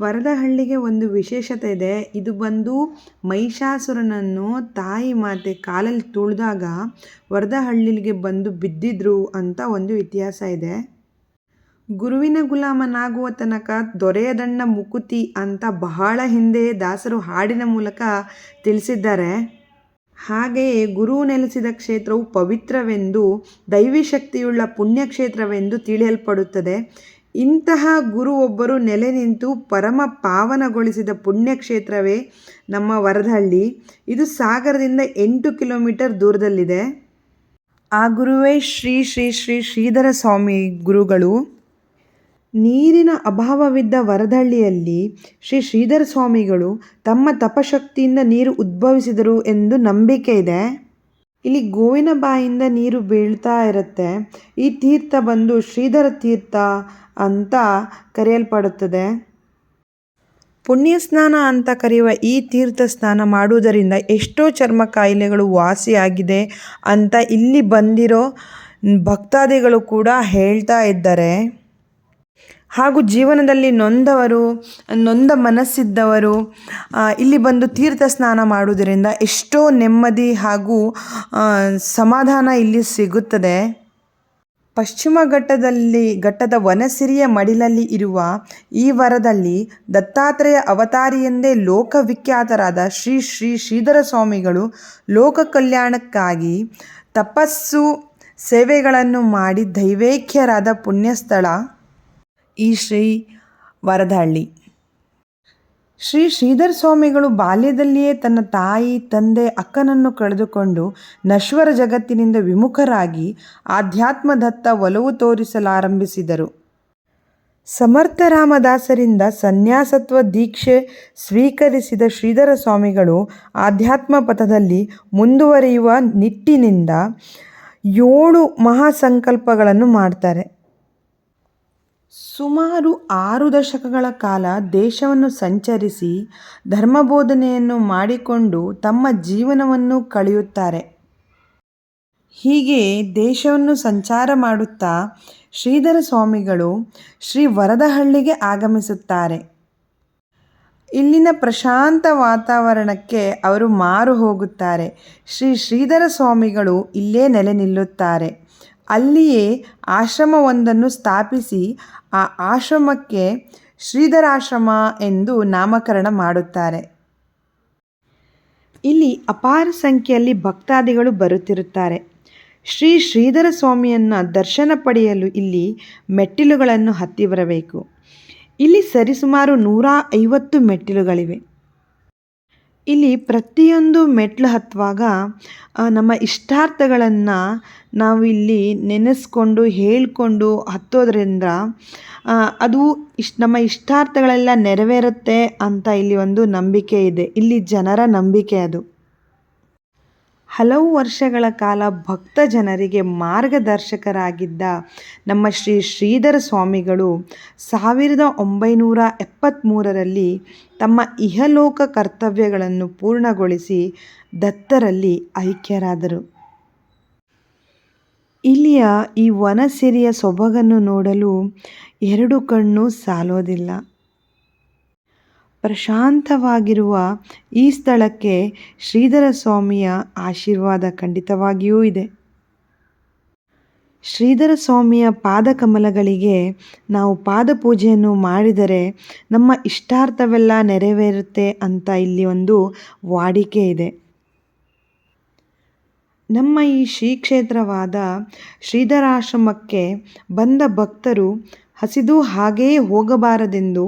ವರದಹಳ್ಳಿಗೆ ಒಂದು ವಿಶೇಷತೆ ಇದೆ. ಇದು ಬಂದು ಮಹಿಷಾಸುರನನ್ನು ತಾಯಿ ಮಾತೆ ಕಾಲಲ್ಲಿ ತುಳಿದಾಗ ವರದಹಳ್ಳಿಗೆ ಬಂದು ಬಿದ್ದಿದ್ರು ಅಂತ ಒಂದು ಇತಿಹಾಸ ಇದೆ. ಗುರುವಿನ ಗುಲಾಮನಾಗುವ ತನಕ ದೊರೆಯದಣ್ಣ ಮುಕುತಿ ಅಂತ ಬಹಳ ಹಿಂದೆ ದಾಸರು ಹಾಡಿನ ಮೂಲಕ ತಿಳಿಸಿದ್ದಾರೆ. ಹಾಗೆಯೇ ಗುರು ನೆಲೆಸಿದ ಕ್ಷೇತ್ರವು ಪವಿತ್ರವೆಂದು ದೈವಿ ಶಕ್ತಿಯುಳ್ಳ ಪುಣ್ಯಕ್ಷೇತ್ರವೆಂದು ತಿಳಿಯಲ್ಪಡುತ್ತದೆ. ಇಂತಹ ಗುರು ಒಬ್ಬರು ನೆಲೆ ನಿಂತು ಪರಮ ಪಾವನಗೊಳಿಸಿದ ಪುಣ್ಯಕ್ಷೇತ್ರವೇ ನಮ್ಮ ವರದಹಳ್ಳಿ. ಇದು ಸಾಗರದಿಂದ ಎಂಟು ಕಿಲೋಮೀಟರ್ ದೂರದಲ್ಲಿದೆ. ಆ ಗುರುವೇ ಶ್ರೀ ಶ್ರೀ ಶ್ರೀ ಶ್ರೀಧರ ಸ್ವಾಮಿ ಗುರುಗಳು. ನೀರಿನ ಅಭಾವವಿದ್ದ ವರದಹಳ್ಳಿಯಲ್ಲಿ ಶ್ರೀ ಶ್ರೀಧರ ಸ್ವಾಮಿಗಳು ತಮ್ಮ ತಪಶಕ್ತಿಯಿಂದ ನೀರು ಉದ್ಭವಿಸಿದರು ಎಂದು ನಂಬಿಕೆ ಇದೆ. ಇಲ್ಲಿ ಗೋವಿನ ಬಾಯಿಂದ ನೀರು ಬೀಳ್ತಾ ಇರುತ್ತೆ. ಈ ತೀರ್ಥ ಬಂದು ಶ್ರೀಧರ ತೀರ್ಥ ಅಂತ ಕರೆಯಲ್ಪಡುತ್ತದೆ. ಪುಣ್ಯ ಸ್ನಾನ ಅಂತ ಕರೆಯುವ ಈ ತೀರ್ಥ ಸ್ನಾನ ಮಾಡುವುದರಿಂದ ಎಷ್ಟೋ ಚರ್ಮ ಕಾಯಿಲೆಗಳು ವಾಸಿಯಾಗಿದೆ ಅಂತ ಇಲ್ಲಿ ಬಂದಿರೋ ಭಕ್ತಾದಿಗಳು ಕೂಡ ಹೇಳ್ತಾ ಇದ್ದಾರೆ. ಹಾಗೂ ಜೀವನದಲ್ಲಿ ನೊಂದವರು, ನೊಂದ ಮನಸ್ಸಿದ್ದವರು ಇಲ್ಲಿ ಬಂದು ತೀರ್ಥ ಸ್ನಾನ ಮಾಡುವುದರಿಂದ ಎಷ್ಟೋ ನೆಮ್ಮದಿ ಹಾಗೂ ಸಮಾಧಾನ ಇಲ್ಲಿ ಸಿಗುತ್ತದೆ. ಪಶ್ಚಿಮ ಘಟ್ಟದಲ್ಲಿ, ಘಟ್ಟದ ವನಸಿರಿಯ ಮಡಿಲಲ್ಲಿ ಇರುವ ಈ ವರದಲ್ಲಿ ದತ್ತಾತ್ರೇಯ ಅವತಾರಿ ಎಂದೇ ಲೋಕವಿಖ್ಯಾತರಾದ ಶ್ರೀ ಶ್ರೀ ಶ್ರೀಧರ ಸ್ವಾಮಿಗಳು ಲೋಕ ಕಲ್ಯಾಣಕ್ಕಾಗಿ ತಪಸ್ಸು, ಸೇವೆಗಳನ್ನು ಮಾಡಿ ದೈವೇಖ್ಯರಾದ ಪುಣ್ಯಸ್ಥಳ. ಈ ಶ್ರೀ ವರದಹಳ್ಳಿ. ಶ್ರೀ ಶ್ರೀಧರ ಸ್ವಾಮಿಗಳು ಬಾಲ್ಯದಲ್ಲಿಯೇ ತನ್ನ ತಾಯಿ, ತಂದೆ, ಅಕ್ಕನನ್ನು ಕಳೆದುಕೊಂಡು ನಶ್ವರ ಜಗತ್ತಿನಿಂದ ವಿಮುಖರಾಗಿ ಆಧ್ಯಾತ್ಮದತ್ತ ಒಲವು ತೋರಿಸಲಾರಂಭಿಸಿದರು. ಸಮರ್ಥ ರಾಮದಾಸರಿಂದ ಸನ್ಯಾಸತ್ವ ದೀಕ್ಷೆ ಸ್ವೀಕರಿಸಿದ ಶ್ರೀಧರ ಸ್ವಾಮಿಗಳು ಆಧ್ಯಾತ್ಮ ಪಥದಲ್ಲಿ ಮುಂದುವರಿಯುವ ನಿಟ್ಟಿನಿಂದ ಏಳು ಮಹಾಸಂಕಲ್ಪಗಳನ್ನು ಮಾಡ್ತಾರೆ. ಸುಮಾರು ಆರು ದಶಕಗಳ ಕಾಲ ದೇಶವನ್ನು ಸಂಚರಿಸಿ ಧರ್ಮಬೋಧನೆಯನ್ನು ಮಾಡಿಕೊಂಡು ತಮ್ಮ ಜೀವನವನ್ನು ಕಳೆಯುತ್ತಾರೆ. ಹೀಗೆ ದೇಶವನ್ನು ಸಂಚಾರ ಮಾಡುತ್ತಾ ಶ್ರೀಧರ ಸ್ವಾಮಿಗಳು ಶ್ರೀ ವರದಹಳ್ಳಿಗೆ ಆಗಮಿಸುತ್ತಾರೆ. ಇಲ್ಲಿನ ಪ್ರಶಾಂತ ವಾತಾವರಣಕ್ಕೆ ಅವರು ಮಾರು ಹೋಗುತ್ತಾರೆ. ಶ್ರೀ ಶ್ರೀಧರ ಸ್ವಾಮಿಗಳು ಇಲ್ಲೇ ನೆಲೆ ನಿಲ್ಲುತ್ತಾರೆ. ಅಲ್ಲಿಯೇ ಆಶ್ರಮವೊಂದನ್ನು ಸ್ಥಾಪಿಸಿ ಆ ಆಶ್ರಮಕ್ಕೆ ಶ್ರೀಧರಾಶ್ರಮ ಎಂದು ನಾಮಕರಣ ಮಾಡುತ್ತಾರೆ. ಇಲ್ಲಿ ಅಪಾರ ಸಂಖ್ಯೆಯಲ್ಲಿ ಭಕ್ತಾದಿಗಳು ಬರುತ್ತಿರುತ್ತಾರೆ. ಶ್ರೀ ಶ್ರೀಧರ ಸ್ವಾಮಿಯನ್ನು ದರ್ಶನ ಪಡೆಯಲು ಇಲ್ಲಿ ಮೆಟ್ಟಿಲುಗಳನ್ನು ಹತ್ತಿ ಬರಬೇಕು. ಇಲ್ಲಿ ಸರಿಸುಮಾರು ನೂರ ಐವತ್ತು ಮೆಟ್ಟಿಲುಗಳಿವೆ. ಇಲ್ಲಿ ಪ್ರತಿಯೊಂದು ಮೆಟ್ಲು ಹತ್ತುವಾಗ ನಮ್ಮ ಇಷ್ಟಾರ್ಥಗಳನ್ನು ನಾವು ಇಲ್ಲಿ ನೆನೆಸ್ಕೊಂಡು, ಹೇಳಿಕೊಂಡು ಹತ್ತೋದ್ರಿಂದ ಅದು ಇಶ್ ನಮ್ಮ ಇಷ್ಟಾರ್ಥಗಳೆಲ್ಲ ನೆರವೇರುತ್ತೆ ಅಂತ ಇಲ್ಲಿ ಒಂದು ನಂಬಿಕೆ ಇದೆ. ಇಲ್ಲಿ ಜನರ ನಂಬಿಕೆ ಅದು. ಹಲವು ವರ್ಷಗಳ ಕಾಲ ಭಕ್ತ ಜನರಿಗೆ ಮಾರ್ಗದರ್ಶಕರಾಗಿದ್ದ ನಮ್ಮ ಶ್ರೀ ಶ್ರೀಧರ ಸ್ವಾಮಿಗಳು ಸಾವಿರದ ಒಂಬೈನೂರ ಎಪ್ಪತ್ತ್ಮೂರರಲ್ಲಿ ತಮ್ಮ ಇಹಲೋಕ ಕರ್ತವ್ಯಗಳನ್ನು ಪೂರ್ಣಗೊಳಿಸಿ ದತ್ತರಲ್ಲಿ ಐಕ್ಯರಾದರು. ಇಲ್ಲಿಯ ಈ ವನಸಿರಿಯ ಸೊಬಗನ್ನು ನೋಡಲು ಎರಡು ಕಣ್ಣು ಸಾಲೋದಿಲ್ಲ. ಪ್ರಶಾಂತವಾಗಿರುವ ಈ ಸ್ಥಳಕ್ಕೆ ಶ್ರೀಧರ ಸ್ವಾಮಿಯ ಆಶೀರ್ವಾದ ಖಂಡಿತವಾಗಿಯೂ ಇದೆ. ಶ್ರೀಧರ ಸ್ವಾಮಿಯ ಪಾದಕಮಲಗಳಿಗೆ ನಾವು ಪಾದಪೂಜೆಯನ್ನು ಮಾಡಿದರೆ ನಮ್ಮ ಇಷ್ಟಾರ್ಥವೆಲ್ಲ ನೆರವೇರುತ್ತೆ ಅಂತ ಇಲ್ಲಿ ಒಂದು ವಾಡಿಕೆ ಇದೆ. ನಮ್ಮ ಈ ಶ್ರೀ ಕ್ಷೇತ್ರವಾದ ಶ್ರೀಧರಾಶ್ರಮಕ್ಕೆ ಬಂದ ಭಕ್ತರು ಹಸಿದು ಹಾಗೆಯೇ ಹೋಗಬಾರದೆಂದು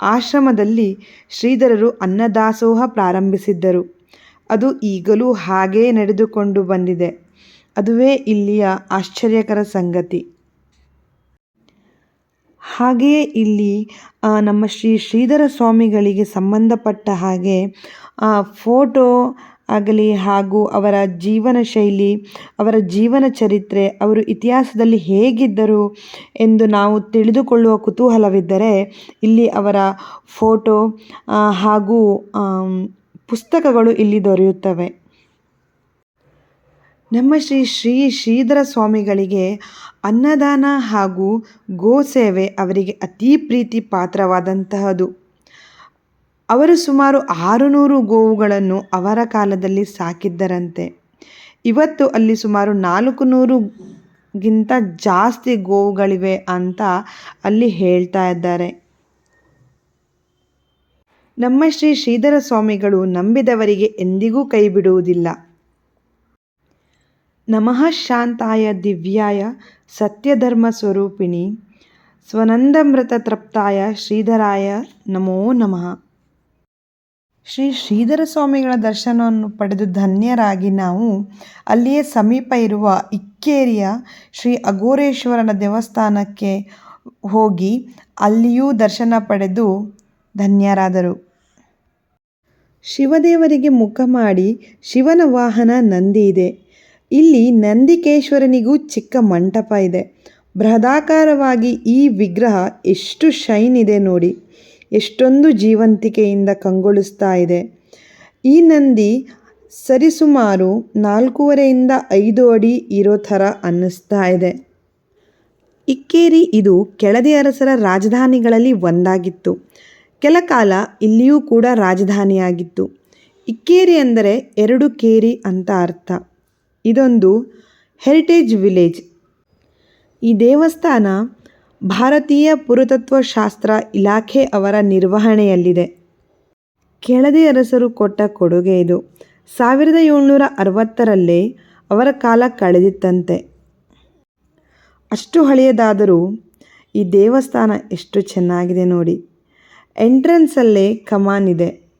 ಆಶ್ರಮದಲ್ಲಿ ಶ್ರೀಧರರು ಅನ್ನದಾಸೋಹ ಪ್ರಾರಂಭಿಸಿದ್ದರು. ಅದು ಈಗಲೂ ಹಾಗೇ ನಡೆದುಕೊಂಡು ಬಂದಿದೆ. ಅದುವೇ ಇಲ್ಲಿಯ ಆಶ್ಚರ್ಯಕರ ಸಂಗತಿ. ಹಾಗೆಯೇ ಇಲ್ಲಿ ನಮ್ಮ ಶ್ರೀ ಶ್ರೀಧರ ಸ್ವಾಮಿಗಳಿಗೆ ಸಂಬಂಧಪಟ್ಟ ಹಾಗೆ ಫೋಟೋ ಆಗಲಿ ಹಾಗೂ ಅವರ ಜೀವನ ಶೈಲಿ, ಅವರ ಜೀವನ ಚರಿತ್ರೆ, ಅವರು ಇತಿಹಾಸದಲ್ಲಿ ಹೇಗಿದ್ದರು ಎಂದು ನಾವು ತಿಳಿದುಕೊಳ್ಳುವ ಕುತೂಹಲವಿದ್ದರೆ, ಇಲ್ಲಿ ಅವರ ಫೋಟೋ ಹಾಗೂ ಪುಸ್ತಕಗಳು ಇಲ್ಲಿ ದೊರೆಯುತ್ತವೆ. ನಮ್ಮ ಶ್ರೀ ಶ್ರೀ ಶ್ರೀಧರ ಸ್ವಾಮಿಗಳಿಗೆ ಅನ್ನದಾನ ಹಾಗೂ ಗೋಸೇವೆ ಅವರಿಗೆ ಅತೀ ಪ್ರೀತಿ ಪಾತ್ರವಾದಂತಹದು. ಅವರು ಸುಮಾರು ಆರುನೂರು ಗೋವುಗಳನ್ನು ಅವರ ಕಾಲದಲ್ಲಿ ಸಾಕಿದ್ದರಂತೆ. ಇವತ್ತು ಅಲ್ಲಿ ಸುಮಾರು ನಾಲ್ಕು ನೂರುಗಿಂತ ಜಾಸ್ತಿ ಗೋವುಗಳಿವೆ ಅಂತ ಅಲ್ಲಿ ಹೇಳ್ತಾ ಇದ್ದಾರೆ. ನಮ್ಮ ಶ್ರೀ ಶ್ರೀಧರ ಸ್ವಾಮಿಗಳು ನಂಬಿದವರಿಗೆ ಎಂದಿಗೂ ಕೈ ಬಿಡುವುದಿಲ್ಲ ನಮಃ ಶಾಂತಾಯ ದಿವ್ಯಾಯ ಸತ್ಯಧರ್ಮ ಸ್ವರೂಪಿಣಿ. ಸ್ವನಂದಮೃತ ತೃಪ್ತಾಯ ಶ್ರೀಧರಾಯ ನಮೋ ನಮಃ. ಶ್ರೀ ಶ್ರೀಧರ ಸ್ವಾಮಿಗಳ ದರ್ಶನವನ್ನು ಪಡೆದು ಧನ್ಯರಾಗಿ ನಾವು ಅಲ್ಲಿಯೇ ಸಮೀಪ ಇರುವ ಇಕ್ಕೇರಿಯ ಶ್ರೀ ಅಘೋರೇಶ್ವರನ ದೇವಸ್ಥಾನಕ್ಕೆ ಹೋಗಿ ಅಲ್ಲಿಯೂ ದರ್ಶನ ಪಡೆದು ಧನ್ಯರಾದರು. ಶಿವದೇವರಿಗೆ ಮುಖ ಮಾಡಿ ಶಿವನ ವಾಹನ ನಂದಿ ಇದೆ. ಇಲ್ಲಿ ನಂದಿಕೇಶ್ವರನಿಗೂ ಚಿಕ್ಕ ಮಂಟಪ ಇದೆ. ಬೃಹದಾಕಾರವಾಗಿ ಈ ವಿಗ್ರಹ ಎಷ್ಟು ಶೈನ್ ಇದೆ ನೋಡಿ. ಎಷ್ಟೊಂದು ಜೀವಂತಿಕೆಯಿಂದ ಕಂಗೊಳಿಸ್ತಾ ಇದೆ. ಈ ನಂದಿ ಸರಿಸುಮಾರು ನಾಲ್ಕೂವರೆಯಿಂದ ಐದು ಅಡಿ ಇರೋ ಥರ ಅನ್ನಿಸ್ತಾ ಇದೆ. ಇಕ್ಕೇರಿ ಇದು ಕೆಳದಿ ಅರಸರ ರಾಜಧಾನಿಗಳಲ್ಲಿ ಒಂದಾಗಿತ್ತು. ಕೆಲ ಕಾಲ ಇಲ್ಲಿಯೂ ಕೂಡ ರಾಜಧಾನಿಯಾಗಿತ್ತು. ಇಕ್ಕೇರಿ ಅಂದರೆ ಎರಡು ಕೇರಿ ಅಂತ ಅರ್ಥ. ಇದೊಂದು ಹೆರಿಟೇಜ್ ವಿಲೇಜ್ ಈ ದೇವಸ್ಥಾನ ಭಾರತೀಯ ಪುರಾತತ್ವಶಾಸ್ತ್ರ ಇಲಾಖೆ ಅವರ ನಿರ್ವಹಣೆಯಲ್ಲಿದೆ. ಕೆಳದಿ ಅರಸರು ಕೊಟ್ಟ ಕೊಡುಗೆ ಇದು. ಸಾವಿರದ ಏಳ್ನೂರ ಅರವತ್ತರಲ್ಲೇ ಅವರ ಕಾಲ ಕಳೆದಿತ್ತಂತೆ. ಅಷ್ಟು ಹಳೆಯದಾದರೂ ಈ ದೇವಸ್ಥಾನ ಎಷ್ಟು ಚೆನ್ನಾಗಿದೆ ನೋಡಿ. ಎಂಟ್ರೆನ್ಸಲ್ಲೇ ಕಮಾನ್ ಇದೆ.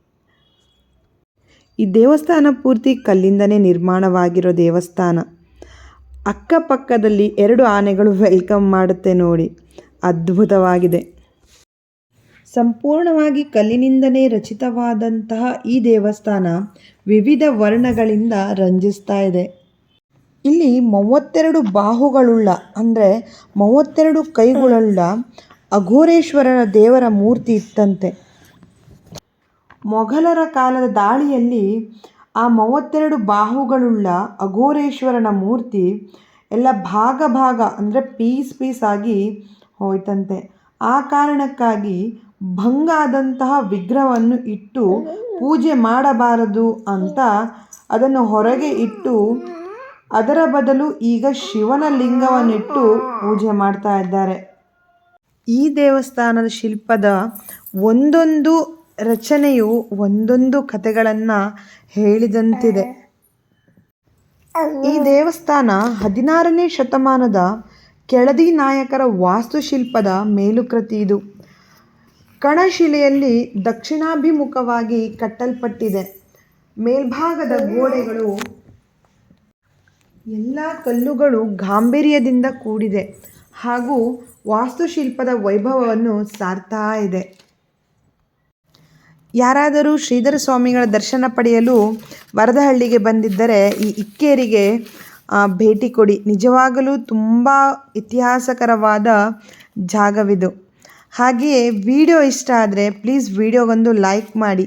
ಈ ದೇವಸ್ಥಾನ ಪೂರ್ತಿ ಕಲ್ಲಿಂದನೇ ನಿರ್ಮಾಣವಾಗಿರೋ ದೇವಸ್ಥಾನ. ಅಕ್ಕಪಕ್ಕದಲ್ಲಿ ಎರಡು ಆನೆಗಳು ವೆಲ್ಕಮ್ ಮಾಡುತ್ತೆ ನೋಡಿ. ಅದ್ಭುತವಾಗಿದೆ. ಸಂಪೂರ್ಣವಾಗಿ ಕಲ್ಲಿನಿಂದಲೇ ರಚಿತವಾದಂತಹ ಈ ದೇವಸ್ಥಾನ ವಿವಿಧ ವರ್ಣಗಳಿಂದ ರಂಜಿಸ್ತಾ ಇದೆ. ಇಲ್ಲಿ ಮೂವತ್ತೆರಡು ಬಾಹುಗಳುಳ್ಳ, ಅಂದರೆ ಮೂವತ್ತೆರಡು ಕೈಗಳುಳ್ಳ ಅಘೋರೇಶ್ವರನ ದೇವರ ಮೂರ್ತಿ ಇತ್ತಂತೆ. ಮೊಘಲರ ಕಾಲದ ದಾಳಿಯಲ್ಲಿ ಆ ಮೂವತ್ತೆರಡು ಬಾಹುಗಳುಳ್ಳ ಅಘೋರೇಶ್ವರನ ಮೂರ್ತಿ ಎಲ್ಲ ಭಾಗ ಭಾಗ, ಅಂದರೆ ಪೀಸ್ ಪೀಸ್ ಆಗಿ ಹೋಯ್ತಂತೆ. ಆ ಕಾರಣಕ್ಕಾಗಿ ಭಂಗ ಆದಂತಹ ವಿಗ್ರಹವನ್ನು ಇಟ್ಟು ಪೂಜೆ ಮಾಡಬಾರದು ಅಂತ ಅದನ್ನು ಹೊರಗೆ ಇಟ್ಟು ಅದರ ಬದಲು ಈಗ ಶಿವನ ಲಿಂಗವನ್ನಿಟ್ಟು ಪೂಜೆ ಮಾಡ್ತಾ ಇದ್ದಾರೆ. ಈ ದೇವಸ್ಥಾನದ ಶಿಲ್ಪದ ಒಂದೊಂದು ರಚನೆಯು ಒಂದೊಂದು ಕಥೆಗಳನ್ನು ಹೇಳಿದಂತಿದೆ. ಈ ದೇವಸ್ಥಾನ ಹದಿನಾರನೇ ಶತಮಾನದ ಕೆಳದಿ ನಾಯಕರ ವಾಸ್ತುಶಿಲ್ಪದ ಮೇಲುಕೃತಿ ಇದು. ಕಣಶಿಲೆಯಲ್ಲಿ ದಕ್ಷಿಣಾಭಿಮುಖವಾಗಿ ಕಟ್ಟಲ್ಪಟ್ಟಿದೆ. ಮೇಲ್ಭಾಗದ ಗೋಡೆಗಳು ಎಲ್ಲ ಕಲ್ಲುಗಳು ಗಾಂಭೀರ್ಯದಿಂದ ಕೂಡಿದೆ ಹಾಗೂ ವಾಸ್ತುಶಿಲ್ಪದ ವೈಭವವನ್ನು ಸಾರ್ತಾ ಇದೆ. ಯಾರಾದರೂ ಶ್ರೀಧರ ಸ್ವಾಮಿಗಳ ದರ್ಶನ ಪಡೆಯಲು ವರದಹಳ್ಳಿಗೆ ಬಂದಿದ್ದರೆ ಈ ಇಕ್ಕೇರಿಗೆ ಭೇಟಿ ಕೊಡಿ. ನಿಜವಾಗಲೂ ತುಂಬ ಇತಿಹಾಸಕರವಾದ ಜಾಗವಿದು. ಹಾಗೆಯೇ ವಿಡಿಯೋ ಇಷ್ಟ ಆದರೆ ಪ್ಲೀಸ್ ವಿಡಿಯೋಗೊಂದು ಲೈಕ್ ಮಾಡಿ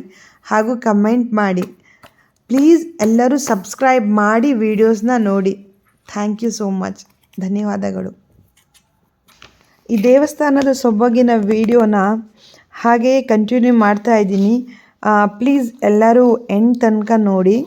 ಹಾಗೂ ಕಮೆಂಟ್ ಮಾಡಿ. ಪ್ಲೀಸ್ ಎಲ್ಲರೂ ಸಬ್ಸ್ಕ್ರೈಬ್ ಮಾಡಿ ವೀಡಿಯೋಸ್ನ ನೋಡಿ. Thank you so much. ಧನ್ಯವಾದಗಳು. ಈ ದೇವಸ್ಥಾನದ ಸೊಬಗಿನ ವಿಡಿಯೋನ ಹಾಗೆಯೇ ಕಂಟಿನ್ಯೂ ಮಾಡ್ತಾ ಇದ್ದೀನಿ. ಪ್ಲೀಸ್ ಎಲ್ಲರೂ ಎಂಡ್ ತನಕ ನೋಡಿ.